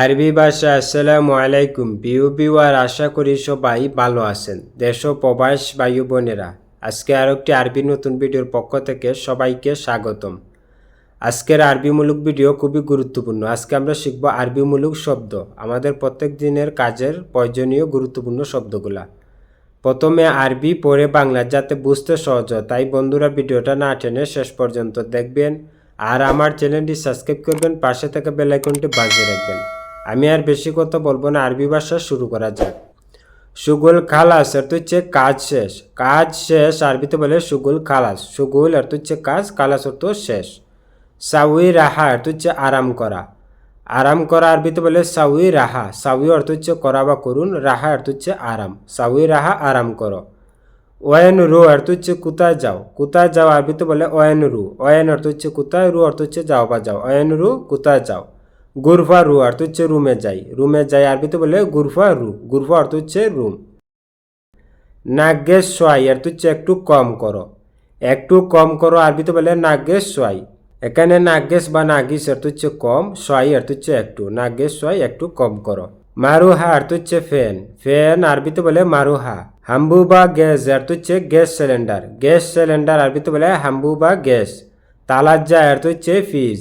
আরবি ভাষা, আসসালামু আলাইকুম প্রিয় বিওয়ার আশা করি সবাই ভালো আছেন। দেশ ও প্রবাস বায়ু বোনেরা, আজকে আর একটি আরবি নতুন ভিডিওর পক্ষ থেকে সবাইকে স্বাগতম। আজকের আরবিমূলক ভিডিও খুবই গুরুত্বপূর্ণ। আজকে আমরা শিখব আরবিমূলক শব্দ, আমাদের প্রত্যেক দিনের কাজের প্রয়োজনীয় গুরুত্বপূর্ণ শব্দগুলা। প্রথমে আরবি পরে বাংলা যাতে বুঝতে সহজ হয়, তাই বন্ধুরা ভিডিওটা না টেনে শেষ পর্যন্ত দেখবেন। আর আমার চ্যানেলটি সাবস্ক্রাইব করবেন, পাশে থাকা বেল আইকনটি বাজিয়ে রাখবেন। আমি আর বেশি কথা বলব না, আরবি ভাষা শুরু করা যাক। সুগুল খালাস তো হচ্ছে কাজ শেষ। কাজ শেষ, আরবিতে বলে সুগুল খালাস। সুগুল তো হচ্ছে কাজ কালাস অর্থ শেষ। সাউই রাহা তো হচ্ছে আরাম করা। আরাম করা আরবিতে বলে সাউই রাহা। সাউই অর্থ হচ্ছে করা বা করুন, রাহা অর্থ হচ্ছে আরাম। সাউই রাহা, আরাম করো। ওয়েন রু অর্থ হচ্ছে কোথায় যাও? কোথায় যাও আরবিতে বলে ওয়েন রু। ওয়েন অর্থ হচ্ছে কোথায়, রু অর্থ হচ্ছে যাও বা যাও। ওয়েন রু, কোথায় যাও? গুরফা রু, অর্থ হচ্ছে রুমে যাই। রুমে যাই আরবিতে বলে গুরফা রু, গুরফা অর্থ হচ্ছে রুম। নাগেশ সোয়াই অর্থ হচ্ছে একটু কম করো। একটু কম করো আরবিতে বলে নাগেশ সোয়াই এখানে নাগেশ বা নাগিস অর্থ হচ্ছে কম সোয়াই অর্থ হচ্ছে একটু। নাগেশ সোয়াই একটু কম করো। মারুহা অর্থ হচ্ছে ফ্যান। ফ্যান আরবিতে বলে মারুহা। হাম্বু বা গ্যাস অর্থ হচ্ছে গ্যাস সিলিন্ডার। গ্যাস সিলিন্ডার আরবিতে বলে হাম্বু বা গ্যাস। তালাজ্জা অর্থ হচ্ছে ফিজ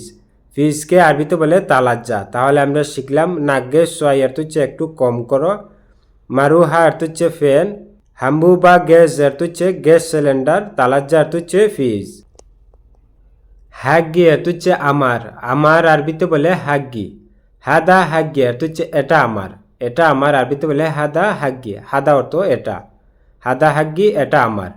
ফিজকে আরবিতে বলে তালাজ্জা। তাহলে আমরা শিখলাম সোয়াই অর্থ হচ্ছে একটু কম করো। মারুহা অর্থ হচ্ছে ফ্যান হাম্বু বা গ্যাস অর্থ হচ্ছে গ্যাস সিলিন্ডার। তালাজ্জা অর্থ হচ্ছে ফিজ। হাগ্গি এত হচ্ছে আমার। আমার আরবিতে বলে হাগ্গি। হাদা হাগ্গি এত হচ্ছে এটা আমার। এটা আমার আরবিতে বলে হাদা হাগ্গি। হাদা অর্থ এটা। হাদা হাগ্গি এটা আমার।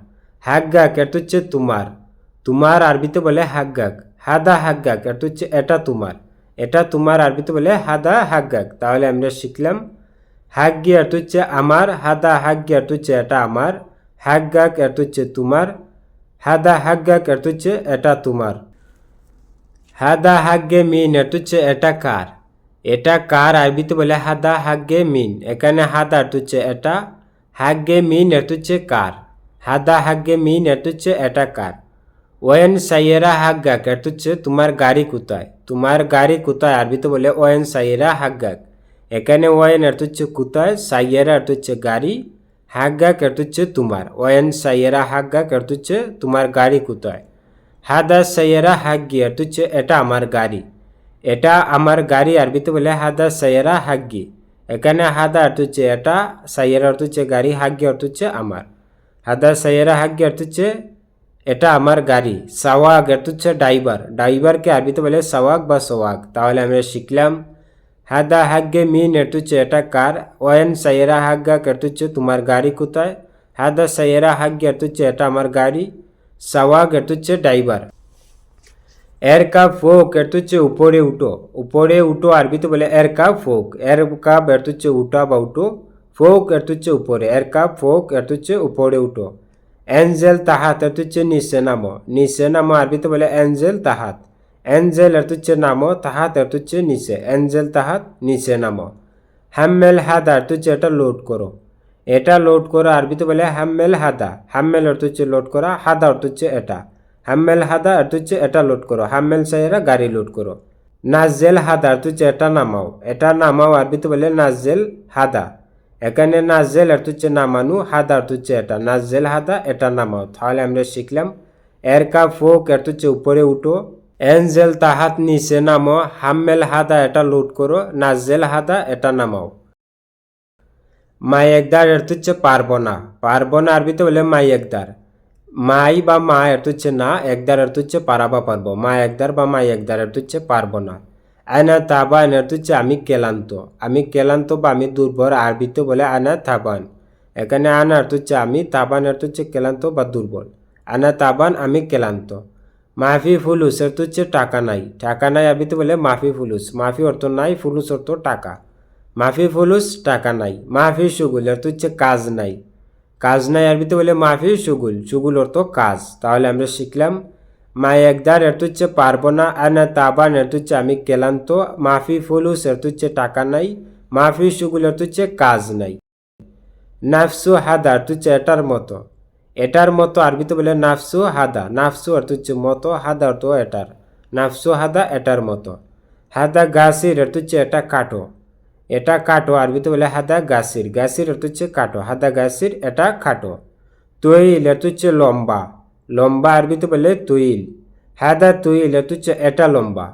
হাগ্গাক এত হচ্ছে তোমার। তোমার আরবিতে বলে হাগ্গাক হাদা হাগ্গাক এত হচ্ছে এটা তোমার। এটা তোমার আরবিতে বলে হাদা হাগ্গাক তাহলে আমরা শিখলাম, হাগ্গি এত হচ্ছে আমার, হাদা হাগ্গি এত হচ্ছে এটা আমার হাগ্গাক এত হচ্ছে তোমার, হাদা হাগ্গাক এত হচ্ছে এটা তোমার। হাদা হাগ্গে মিন এটা হচ্ছে এটা কার। এটা কার আরবিতে বলে হাদা হাগ্গে মিন। এখানে হাদা এটা হচ্ছে এটা, হাগ্গে মিন এটা হচ্ছে কার। হাদা হাগ্গে মিন এটা হচ্ছে এটা কার। ওয়েন সাইয়েরা হাগ্গাক এটা হচ্ছে তোমার গাড়ি কোথায় তোমার গাড়ি কোথায় আরবিতে বলে ওয়েন সাইয়েরা হাগ্গাক এখানে ওয়েন এটা হচ্ছে কোথায় সাইয়েরা এটা হচ্ছে গাড়ি হাগ্গাক এটা হচ্ছে তোমার ওয়েন সাইয়েরা হাগ্গাক এটা হচ্ছে তোমার গাড়ি কোথায় হাদা সাইয়েরা হাগ্গি এটা হচ্ছে এটা আমার গাড়ি এটা আমার গাড়ি আরবিতে বলে হাদা সাইয়েরা হাগ্গি এখানে হাদা অর্থ হচ্ছে এটা সাইয়েরা অর্থ হচ্ছে গাড়ি হাগ্গি অর্থ হচ্ছে আমার হাদা সাইয়েরা হাগ্গি অর্থ হচ্ছে এটা আমার গাড়ি। সাওয়াগ অর্থ হচ্ছে ড্রাইভার। ড্রাইভারকে আরবিতে বলে সাওয়াগ বা সোয়াগ। তাহলে আমরা শিখলাম, হাদা হাগ্গে মিন অর্থ হচ্ছে এটা কার? ওয়েন সাইয়েরা হাগ্গা অর্থ হচ্ছে তোমার গাড়ি কোথায়? হাদা সাইয়েরা হাগ্গি অর্থ হচ্ছে এটা আমার গাড়ি। সাওয়াগ এর হচ্ছে ড্রাইভার। এর কাপ ফোক এর হচ্ছে উপরে উঠো। উপরে উঠো আরবিতে বলে এর কাপ ফোক। এর কাপ এর হচ্ছে উঠা বা উঠো। ফোক এর হচ্ছে উপরে। এর কাপ ফোক এর হচ্ছে উপরে উঠো। এঞ্জেল তাহাত এর হচ্ছে নিচে নামো নিচে নামো আরবিতে বলে এঞ্জেল তাহাত এঞ্জেল এর হচ্ছে নামো তাহাত এর হচ্ছে নিচে এঞ্জেল তাহাত নিচে নামো হ্যামেল হাত আর হচ্ছে এটা লোড করো এটা লোড করা আরবিতে বলে হাম্মেল হাদা হাম্মেল অর্থ হচ্ছে লোড করা হাদা অর্থ হচ্ছে এটা হাম্মেল হাদা অর্থ হচ্ছে এটা লোড করো হাম্মেল সাইয়েরা গাড়ি লোড করো নাজেল হাদা অর্থ এটা নামাও এটা নামাও আরবিতে বলে নাজেল হাদা এখানে নাজেল অর্থ হচ্ছে নামানু হাদা অর্থ হচ্ছে এটা। নাজেল হাদা এটা নামাও। তাহলে আমরা শিখলাম এর কা ফোক অর্থ হচ্ছে উপরে উঠো, এনজেল তাহাত নিচে নামো হাম্মেল হাদা এটা লোড করো নাজেল হাদা এটা নামাও। মাই একদার এর হচ্ছে পারব না পারব না আরবিতে বলে মাই একদার। মাই বা মা এর হচ্ছে না, একদার এর হচ্ছে পারাবা পারব। মা একদার বা মাই একদার এর হচ্ছে পারব না আয়না তাবান এর হচ্ছে আমি কেলান্ত। আমি কেলান্ত বা আমি দুর্বল, আরবিতে বলে আনা তাবান এখানে আনা এর হচ্ছে আমি তাবান এর হচ্ছে কেলান্ত বা দুর্বল। আনা তাবান আমি কেলান্ত। মাফি ফুলুস এর হচ্ছে টাকা নাই। টাকা নাই আরবিতে বলে মাফি ফুলুস। মাফি অর্থ নাই, ফুলুস অর্থ টাকা। মাফি ফুলুস, টাকা নাই। মাফি সুগুল অর্থ হচ্ছে কাজ নাই। কাজ নাই আরবিতে বলে মাফি সুগুল। সুগুল অর্থ কাজ। তাহলে আমরা শিখলাম মা একদার এর হচ্ছে পারব না আনা তাবান এর হচ্ছে আমি কেলান্ত মাফি ফুলুস এর হচ্ছে টাকা নাই, মাফি সুগুল এর হচ্ছে কাজ নাই। নাফসু হাদা এর হচ্ছে এটার মতো। এটার মতো আরবিতে বলে নাফসু হাদা, নাফসু অর্থ হচ্ছে মতো, হাদা অর্থ এটার। নাফসু হাদা এটার মতো। হাদা গাছির এর হচ্ছে এটা কাটো। এটা কাটো আরবিতে বলে হাদা গাছির গাছির অর্থ হচ্ছে কাটো, হাদা গাছির এটা খাটো। তৈল এত হচ্ছে লম্বা। লম্বা আরবিতে বলে তুইল। হাদা এত হচ্ছে এটা লম্বা।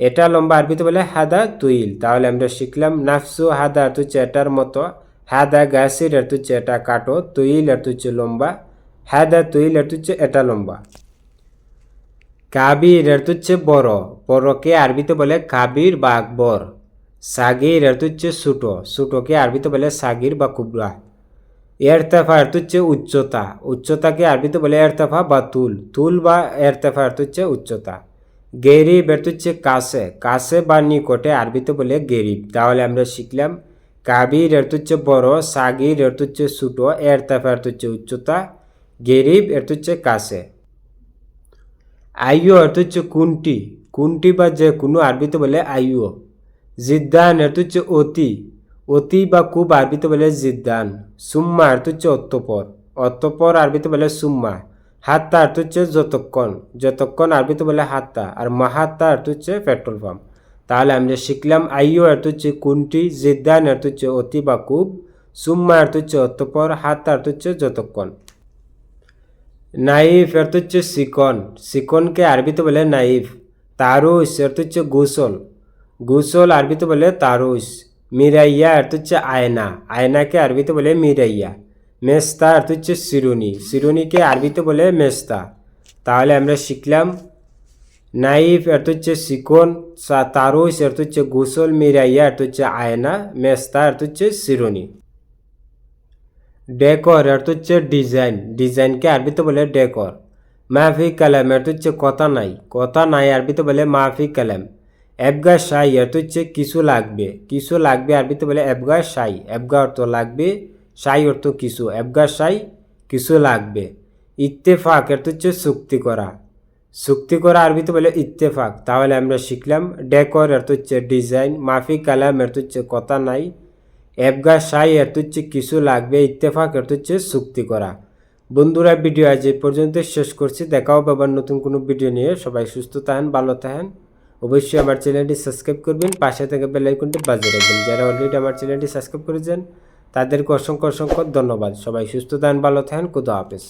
এটা লম্বা আরবিতে বলে হাদা তুইল। তাহলে আমরা শিখলাম নাফসু হাদা অর্থ হচ্ছে এটার মতো। হাদা গাছির অর্থ হচ্ছে এটা কাটো। তৈল অর্থ হচ্ছে লম্বা। হাদা তৈল অর্থ হচ্ছে এটা লম্বা। কাবির অর্থ হচ্ছে বড়। বড়কে আরবিতে বলে কাবির বা আকবর। সাগির অর্থ হচ্ছে ছোটো। আরবিতে বলে সাগির বা কুবরা। এরতেফা অর্থ হচ্ছে উচ্চতা। উচ্চতাকে আরবিতে বলে এরতেফা বা তুল। তুল বা এরতেফা অর্থ হচ্ছে উচ্চতা। গেরিব অর্থ হচ্ছে কাছে। কাছে বা নিকটে আরবিতে বলে গেরিব। তাহলে আমরা শিখলাম, কাবির অর্থ হচ্ছে বড়, সাগির অর্থ হচ্ছে ছোটো এরতেফা অর্থ হচ্ছে উচ্চতা, গেরিব অর্থ হচ্ছে কাছে। আইও অর্থ হচ্ছে কুন্টি? কুন্টি বা যে কোনো আরবিতে বলে আইও। জিদ্দান অর্থ হচ্ছে অতি। অতি বা খুব আরবিতে বলে জিদ্দান, সুম্মা অর্থ হচ্ছে অত্যপর অত্যপর আরবিতে বলে সুম্মা, হাত্তা অর্থ হচ্ছে যতক্ষণ যতক্ষণ আরবিতে বলে হাত্তা, আর মাহাত্তা অর্থ হচ্ছে পেট্রোল পাম্প। তাহলে আমরা শিখলাম আইও অর্থ হচ্ছে কুন্টি, জিদ্দান অর্থ হচ্ছে অতি বা খুব সুম্মা অর্থ হচ্ছে অত্যপর, হাত্তা অর্থ হচ্ছে যতক্ষণ। নাইফ অর্থ হচ্ছে সিকন, সিকনকে আরবিতে বলে নাইফ তারুস অর্থ হচ্ছে গোসল গোসল আরবিতে বলে তারুস মিরাইয়া অর্থ হচ্ছে আয়না আয়নাকে আরবিতে বলে মিরাইয়া মেস্তা অর্থ হচ্ছে সিরুনি সিরুনিকে আরবিতে বলে মেস্তা তাহলে আমরা শিখলাম নাইফ অর্থ হচ্ছে সিকন সা- তারুস অর্থ হচ্ছে গোসল মিরাইয়া অর্থ হচ্ছে আয়না মেস্তা অর্থ হচ্ছে সিরুনি ডেকর অর্থ হচ্ছে ডিজাইন ডিজাইনকে আরবিতে বলে ডেকর মাফি কালাম অর্থ হচ্ছে কথা নাই কথা নাই আরবিতে বলে মাফি কালাম এবগা সাই অর্থ হচ্ছে কিছু লাগবে। কিছু লাগবে আরবিতে বলে এবগা সাই এবগা অর্থ লাগবে সাই অর্থ কিছু। এবগা সাই কিছু লাগবে। ইত্তেফাক অর্থ হচ্ছে চুক্তি করা। চুক্তি করা আরবিতে বলে ইত্তেফাক। তাহলে আমরা শিখলাম ডেকর অর্থ হচ্ছে ডিজাইন, মাফি কালাম অর্থ হচ্ছে কথা নাই। এবগা সাই অর্থ হচ্ছে কিছু লাগবে, ইত্তেফাক অর্থ হচ্ছে চুক্তি করা। বন্ধুরা, ভিডিও আজ এই পর্যন্ত শেষ করছি। দেখাও আবার নতুন কোনো ভিডিও নিয়ে। সবাই সুস্থ থাকেন, ভালো থাকেন। অবশ্যই আমার চ্যানেলটি সাবস্ক্রাইব করবেন, পাশে থেকে বেলাইকনটি বাজিয়ে রাখবেন। যারা অলরেডি আমার চ্যানেলটি সাবস্ক্রাইব করেছেন, তাদেরকে অসংখ্য অসংখ্য ধন্যবাদ। সবাই সুস্থ থাকেন, ভালো থাকেন, খুদা হাফেজ।